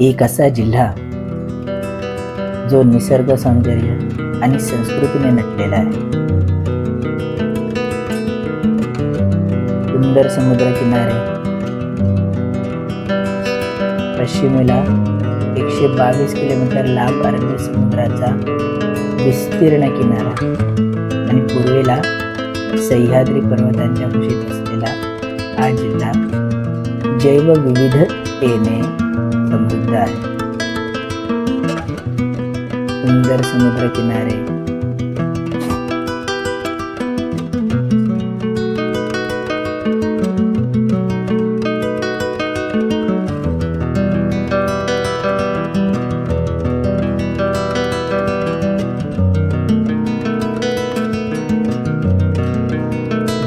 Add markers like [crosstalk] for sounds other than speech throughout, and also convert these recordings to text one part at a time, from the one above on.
एक असा जिल्हा? जो निसर्ग सौंदर्य आणि संस्कृतीने नटलेला आहे. सुंदर समुद्रकिनारे पश्चिमेला एकशे बावीस किलोमीटर लांब अरबी समुद्राचा विस्तीर्ण किनारा आणि पूर्वेला सह्याद्री पर्वतांच्या कुशीत असलेला हा जिल्हा जैवविविधतेने समृद्ध आहे सुंदर समुद्र किनारे.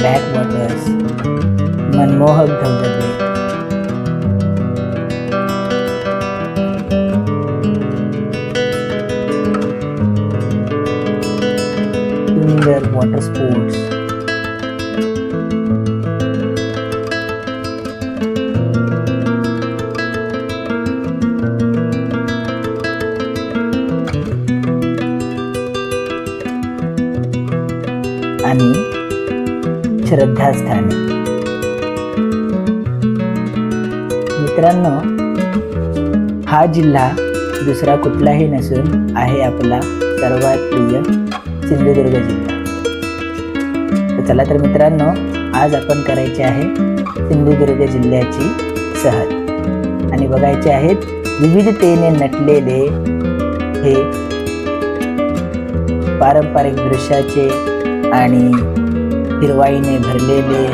बॅक वॉटर्स मनमोहक धबधबे. वॉटर स्पोर्ट्स आणि श्रद्धास्थाने. मित्रांनो हा जिल्हा दुसरा कुठलाही नसून आहे आपला सर्वात प्रिय सिंधुदुर्ग जिल्हा. चला तर मित्रांनो आज आपण करायचे आहे सिंधुदुर्ग जिल्ह्याची सहल. आणि बघायचे आहेत विविधतेने नटलेले हे पारंपरिक दृश्याचे आणि हिरवाईने भरलेले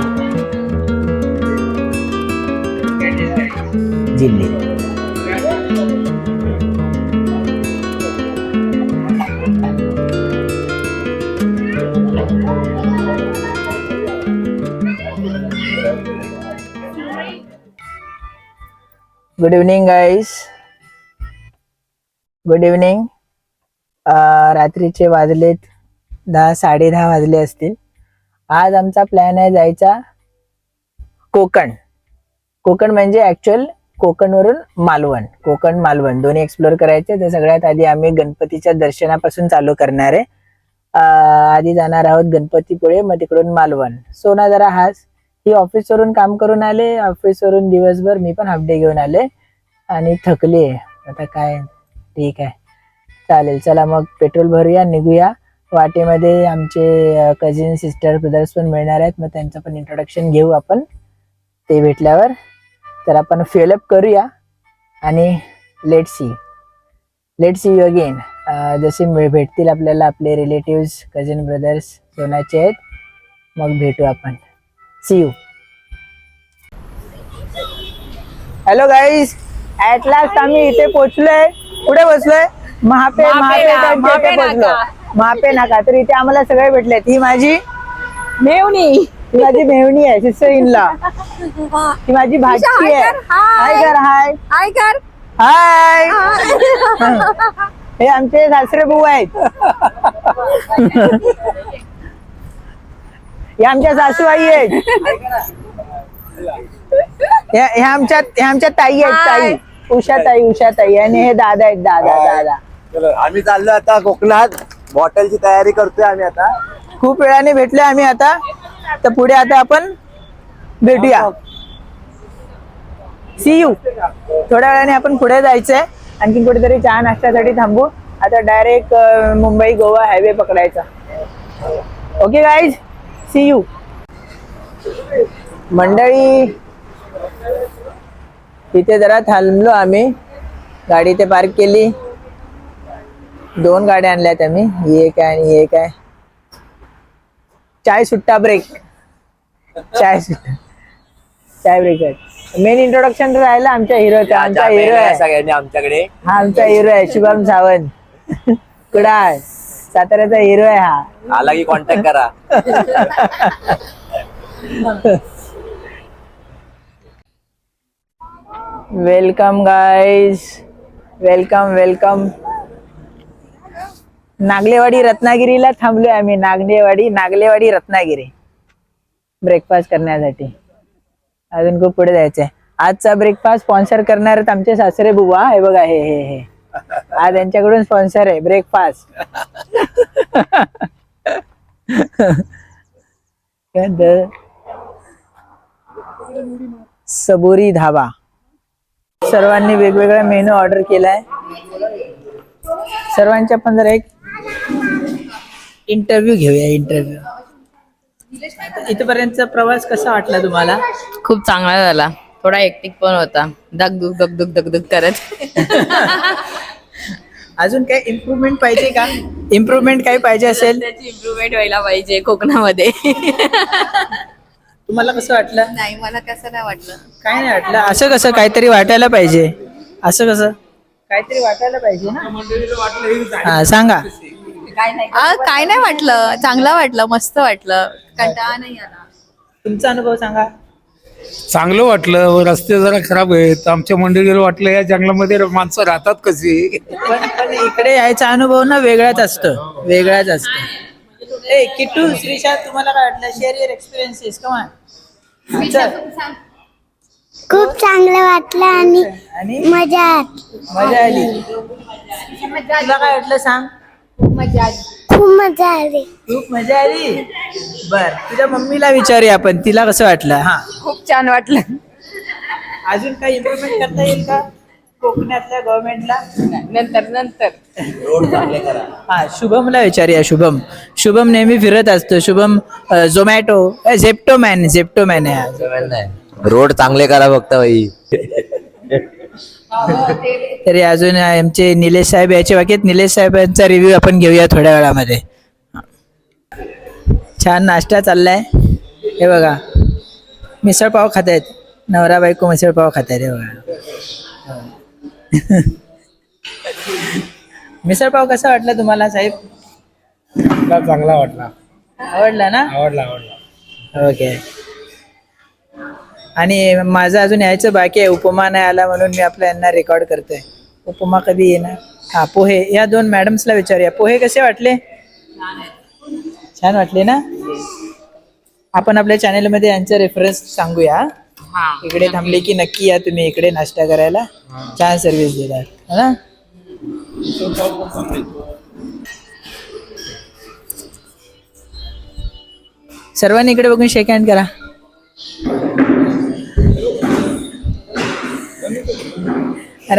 जिल्हे. Good evening guys good evening रात्रीचे वाजलेत. दहा साडे दहा वाजले असतील. आज आमचा प्लॅन आहे जायचा कोकण. कोकण म्हणजे ऍक्च्युअल कोकणवरून मालवण. कोकण मालवण. दोन्ही एक्सप्लोर करायचे. तर सगळ्यात आधी आम्ही गणपतीच्या दर्शनापासून चालू करणार आहे. आधी जाणार आहोत गणपतीपुळे मग तिकडून मालवण. सोना जरा हास. ही ऑफिसवरून काम करून आले ऑफिसवरून दिवसभर मी पण हाफ डे घेऊन आले आणि थकली आहे. आता काय? ठीक आहे. चालेल चला मग पेट्रोल भरूया निघूया. वाटेमध्ये आमचे कझिन सिस्टर ब्रदर्स पण मिळणार आहेत. मग त्यांचं पण इंट्रोडक्शन घेऊ आपण. ते भेटल्यावर. तर आपण फिलअप करूया आणि let see let see you again जसे मिळ- भेटतील आपल्याला आपले रिलेटिव्ह कझिन ब्रदर्स सोनाचे आहेत मग भेटू आपण. See you hello guys at last आम्ही इथे पोहोचलोय. कुठे बसलोय महापे महापे त्यांच्या महापे पोहोचलो नाका. महापे नाका. तर इथे आम्हाला सगळे भेटलेत. ही माझी मेवणी ही माझी मेहणी आहे सिस्टर इनला ही माझी हाय आहे. हाय. हाय कर हाय हाय कर. हाय [laughs] हे आमचे सासरे भाऊ आहेत. [laughs] हे आमच्या सासूबाई आहेत. ह्या आमच्या ह्या आमच्या ताई आहेत ताई. उषा ताई उषा ताई. आणि हे दादा आहेत दादा दादा. चलो, आम्ही चाललो आता कोकणात. बॉटलची तयारी करतोय आम्ही आता. खूप वेळाने भेटले आम्ही आता. तर पुढे आता आपण भेटूया. सी यू थोड्या वेळाने आपण पुढे जायचंय. आणखी कुठेतरी चहा नाश्त्यासाठी थांबू. आता डायरेक्ट मुंबई गोवा हायवे पकडायचा. Okay guys see you. मंडळी इथे जरा थांबलो आम्ही. गाडी इथे पार्क केली. दोन गाड्या आणल्यात आम्ही. ही एक आहे आणि ही एक आहे. चाय सुट्टा ब्रेक चाय सुट्टा. चाय ब्रेक आहे. मेन इंट्रोडक्शन तर राहिलं आमच्या हिरोचा आमचा हिरो आहे सगळ्यांनी आमच्याकडे. हा आमचा हिरो आहे शुभम सावंत. [laughs] कुडाळ साताऱ्याचा हिरो आहे हा. आला की कॉन्टॅक्ट करा. Welcome guys welcome welcome Nagalewadi रत्नागिरीला थांबलोय आम्ही. नागलेवाडी नागलेवाडी रत्नागिरी. ब्रेकफास्ट करण्यासाठी. अजून खूप पुढे जायचंय. आजचा ब्रेकफास्ट स्पॉन्सर करणार आहेत आमचे सासरे बुवा. हे बघा हे हे हे. आज यांच्याकडून स्पॉन्सर आहे ब्रेकफास्ट सबुरी धाबा. सर्वांनी वेगवेगळा मेनू ऑर्डर केलाय. सर्वांच्या पण जरा एक इंटरव्ह्यू घेऊया इंटरव्ह्यू इथपर्यंतचा प्रवास कसा वाटला तुम्हाला? खूप चांगला झाला. थोडा एकटिक पण होता. दगदुग दगदुग दगदुग करत. अजून काही इम्प्रुव्हमेंट पाहिजे का? इम्प्रुव्हमेंट काही पाहिजे असेल? त्याची इम्प्रुव्हमेंट व्हायला पाहिजे कोकणामध्ये. तुम्हाला कसं वाटलं? नाही मला कसं नाही वाटलं. काय नाही वाटलं. असं कसं? काहीतरी वाटायला पाहिजे. असं कसं? काहीतरी वाटायला पाहिजे ना? हा सांगा. आ, काय नाही वाटलं. चांगलं वाटलं. मस्त वाटलं. कंटाळा नाही आला. तुमचा अनुभव सांगा. चांगलं वाटलं रस्ते जरा खराब आहेत. आमच्या मंडळीला वाटलं या जंगलामध्ये माणसं राहतात कशी? पण पण इकडे यायचा अनुभव ना वेगळाच असतो वेगळाच असतो. ए किट्टू श्रीशा तुम्हाला काय वाटलं? शेअर युअर एक्सपिरियन्सेस कमान खूप चांगलं वाटलं आणि आणि? मजा आली. मजा आली. तुला काय वाटलं सांग? खूप मजा आली. खूप मजा आली. बर तुझ्या मम्मीला विचारूया आपण. तिला कसं वाटलं? हा. खूप छान वाटलं. अजून काही इम्प्रुव्हमेंट करता येईल का? कोकणातल्या गव्हर्नमेंटला नंतर नंतर. हा शुभमला विचारूया. शुभम. शुभम नेहमी फिरत असतो. Shubham Zomato Zepto man Zepto man आहे. हा. रोड चांगले करा फक्त बाई. तरी अजून आमचे निलेश साहेब याचे वाक्यात निलेश साहेबांचा रिव्ह्यू आपण घेऊया थोड्या वेळामध्ये. छान नाश्ता चाललाय. हे बघा. मिसळ पाव खात आहेत नवरा बायको मिसळ पाव खात आहेत हे बघा. मिसळ पाव कसा वाटला तुम्हाला साहेब? चांगला वाटला. आवडला ना? आवडला आवडला. ओके आणि माझं अजून यायचं बाकी आहे. उपमा नाही आला म्हणून मी आपल्या यांना रेकॉर्ड करतोय. उपमा कधी येणार? हा पोहे. या दोन मॅडम्सला विचारूया. पोहे कसे वाटले? छान वाटले ना? आपण आपल्या चॅनलमध्ये यांचा रेफरन्स सांगूया. इकडे थांबले की नक्की या तुम्ही इकडे नाश्ता करायला. छान सर्व्हिस देतात. है ना? सर्वांनी इकडे बघून शेक हँड करा.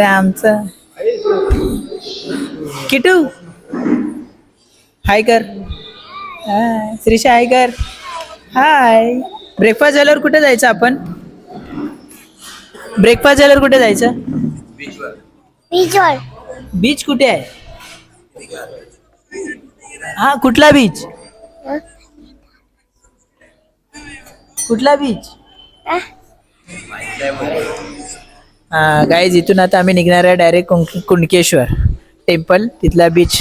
आमचं. किटू. हाय कर. हाय श्रीषा हाय कर. हाय. ब्रेकफास्ट झाल्यावर कुठे जायचं आपण? ब्रेकफास्ट झाल्यावर कुठे जायचं? विजोळ बीच कुठे आहे? हा कुठला बीच? कुठला बीच? गाईज इथून आता आम्ही निघणार आहे डायरेक्ट कुणकेश्वर टेम्पल तिथला बीच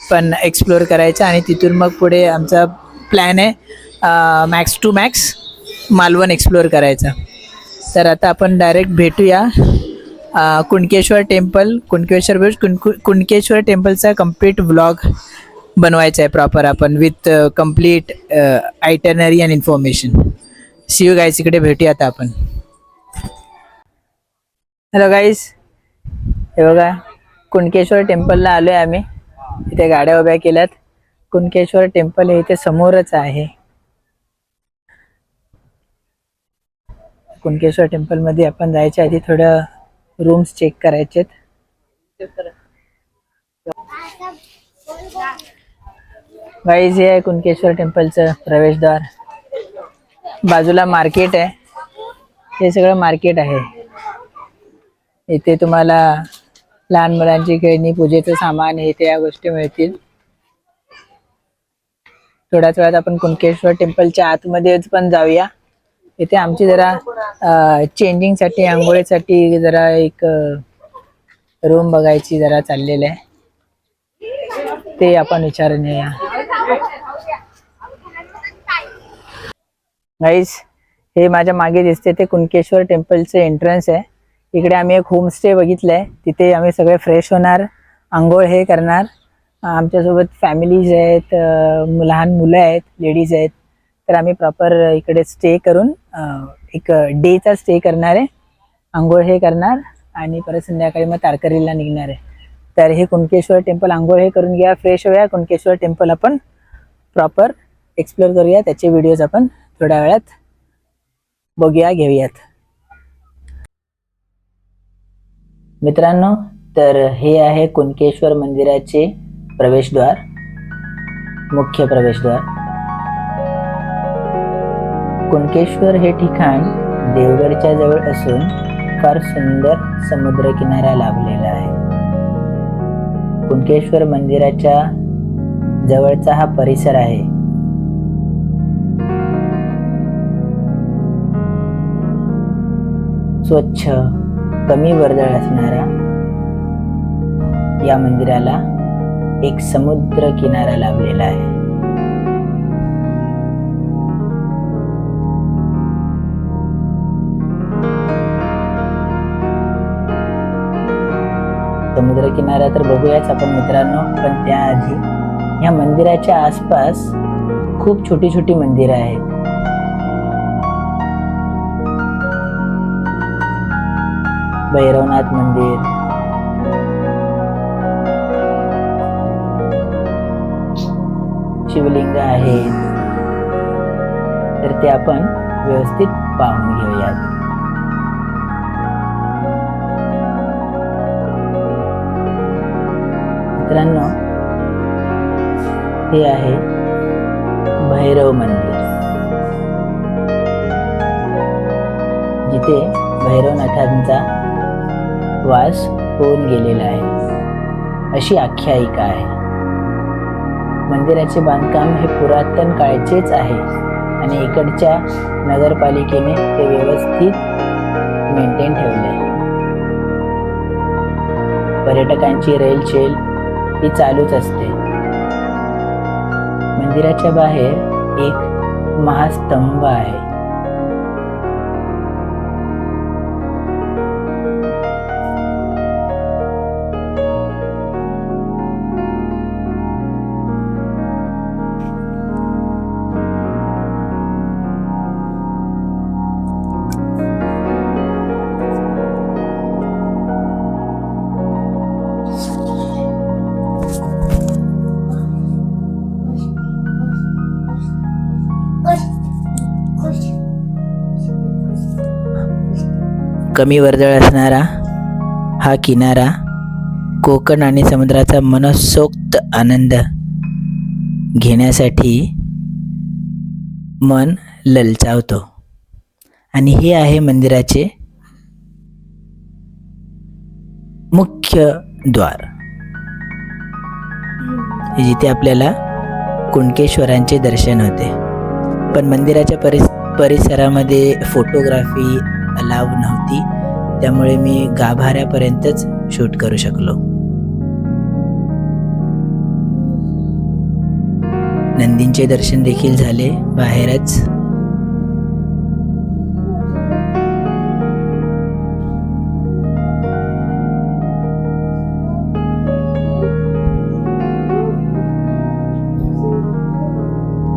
पण एक्सप्लोअर करायचा आणि तिथून मग पुढे आमचा प्लॅन आहे max to max Malvan explore करायचा. तर आता आपण डायरेक्ट भेटूया कुंडकेश्वर कुणकेश्वर टेम्पल कुणकेश्वर म्हणजे बीच कुणकु कुणकेश्वर टेम्पलचा कंप्लीट व्लॉग बनवायचा आहे प्रॉपर आपण with complete itinerary and information see you guys इकडे भेटूया आता आपण. हॅलो गाईज हे बघा कुणकेश्वर टेम्पलला आलो आहे आम्ही. इथे गाड्या उभ्या केल्यात. कुणकेश्वर टेम्पल हे इथे समोरच आहे. कुणकेश्वर टेम्पलमध्ये आपण जायच्या आधी थोडं रूम्स चेक करायचेत. गाईज हे आहे कुणकेश्वर टेम्पलचं प्रवेशद्वार. बाजूला मार्केट आहे. हे सगळं मार्केट आहे. इथे तुम्हाला लहान मुलांची खेळणी पूजेचं सामान हे त्या गोष्टी मिळतील. थोड्याच वेळात आपण कुणकेश्वर टेम्पलच्या आतमध्ये पण जाऊया. इथे आमची जरा चेंजिंगसाठी आंघोळीसाठी जरा एक रूम बघायची जरा चाललेलं आहे. ते आपण विचारून येऊया. गाईस हे माझ्या मागे दिसते ते कुणकेश्वर टेम्पलचं एंट्रन्स आहे. इकडे आम्ही एक होमस्टे बघितलं आहे तिथे आम्ही सगळे फ्रेश होणार. आंघोळ हे करणार. आमच्यासोबत फॅमिलीज आहेत लहान मुलं आहेत लेडीज आहेत. तर आम्ही प्रॉपर इकडे स्टे करून एक डेचा स्टे करणार आहे. आंघोळ हे करणार आणि परत संध्याकाळी मग तारकरीला निघणार आहे. तर हे कुणकेश्वर टेम्पल आंघोळ हे करून घ्या फ्रेश होऊया. कुणकेश्वर टेम्पल आपण प्रॉपर एक्सप्लोर करूया. त्याचे व्हिडिओज आपण थोड्या वेळात बघूया घेऊयात. मित्रांनो तर हे आहे कुणकेश्वर मंदिराचे प्रवेशद्वार मुख्य प्रवेशद्वार. कुणकेश्वर हे ठिकाण देवगडच्या जवळ असून फार सुंदर समुद्रकिनारा लाभलेला आहे. कुणकेश्वर मंदिराच्या जवळचा हा परिसर आहे. स्वच्छ कमी वर्दळ असणारा या मंदिराला एक समुद्र किनारा लाभलेला आहे. समुद्र किनारा तर बघूयाच आपण मित्रांनो पण त्याआधी या मंदिराच्या आसपास खूप छोटी छोटी मंदिरं आहेत. भैरवनाथ मंदिर. शिवलिंग आहे. तर ते आपण व्यवस्थित पाहून घेऊयात. मित्रांनो हे आहे भैरव मंदिर. जिथे भैरवनाथांचा वास होऊन गेलेला आहे. अशी आख्यायिका आहे. मंदिराचे बांधकाम हे पुरातन काळचेच आहे आणि इकडच्या नगरपालिकेने ते व्यवस्थित मेंटेन ठेवले आहे. पर्यटकांची रेलचेल ही चालूच असते. मंदिराच्या बाहेर एक महास्तंभ आहे. कमी वर्दळ असणारा हा किनारा कोकण आणि समुद्राचा मनसोक्त आनंद घेण्यासाठी मन ललचावतो. आणि हे आहे मंदिराचे मुख्य द्वार. जिथे आपल्याला कुणकेश्वरांचे दर्शन होते. पण मंदिराच्या परिस परिसरामध्ये फोटोग्राफी लाभ नव्हती. त्यामुळे मी गाभाऱ्यापर्यंतच शूट करू शकलो. नंदींचे दर्शन देखील झाले. बाहेरच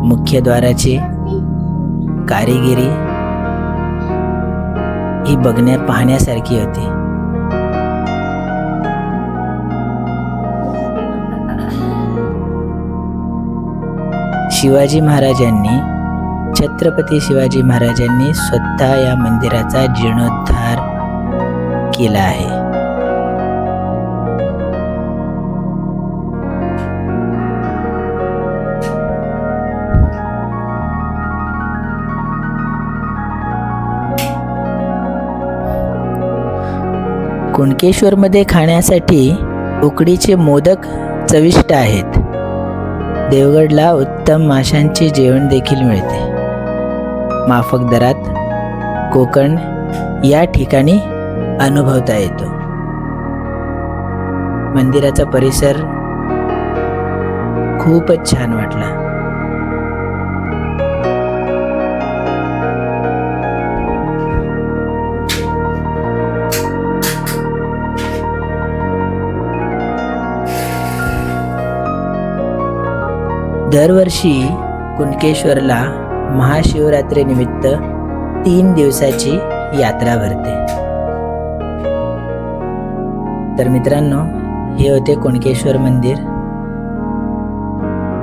मुख्यद्वाराची कारिगिरी ही बघण्या पाहण्यासारखी होती. शिवाजी महाराजांनी छत्रपती शिवाजी महाराजांनी स्वतः या मंदिराचा जीर्णोद्धार केला आहे. कुणकेश्वरमध्ये खाण्यासाठी उकडीचे मोदक चविष्ट आहेत. देवगडला उत्तम माशांचे जेवण देखील मिळते. माफक दरात कोकण या ठिकाणी अनुभवता येतो. मंदिराचा परिसर खूपच छान वाटला. दरवर्षी कुणकेश्वरला महाशिवरात्रीनिमित्त तीन दिवसाची यात्रा भरते. तर मित्रांनो हे होते कुणकेश्वर मंदिर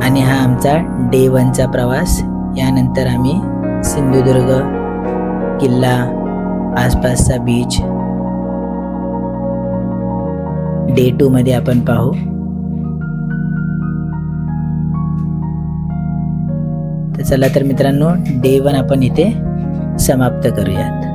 आणि हा आमचा डे वनचा प्रवास. यानंतर आम्ही सिंधुदुर्ग किल्ला आसपासचा बीच डे टूमध्ये आपण पाहू. चला तर मित्रांनो डे वन आपण इथे समाप्त करूयात.